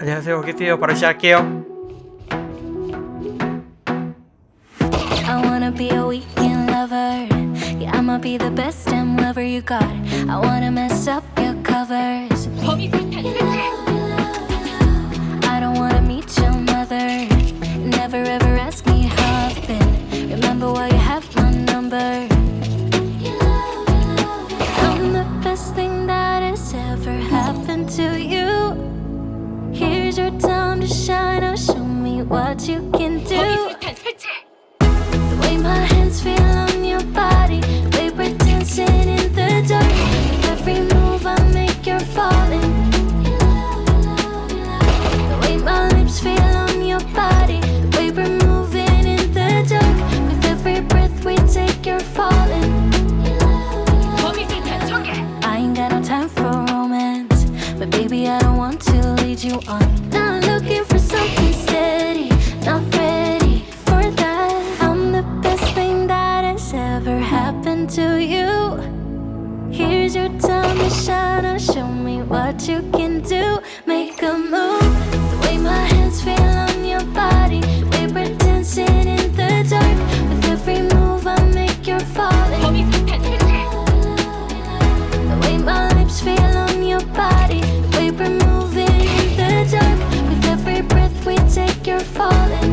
안녕하세요 호기티요 바로 시작할게요 I wanna be a weekend lover. Yeah, I'ma be the best damn lover you got. I wanna mess up your covers. I don't wanna meet your mother. Never ever ask me how I've been. Remember why you have my number. What you can do. The way my hands feel on your body, the way we're dancing in the dark. With every move I make, you're falling. The way my lips feel on your body, the way we're moving in the dark. With every breath we take, you're falling. I ain't got no time for romance, but baby, I don't want to lead you on. to you. Here's your time to shine and show me what you can do. Make a move. The way my hands feel on your body, we're dancing in the dark. With every move I make, you're falling. The way my lips feel on your body, the way we're moving in the dark. With every breath we take, you're falling.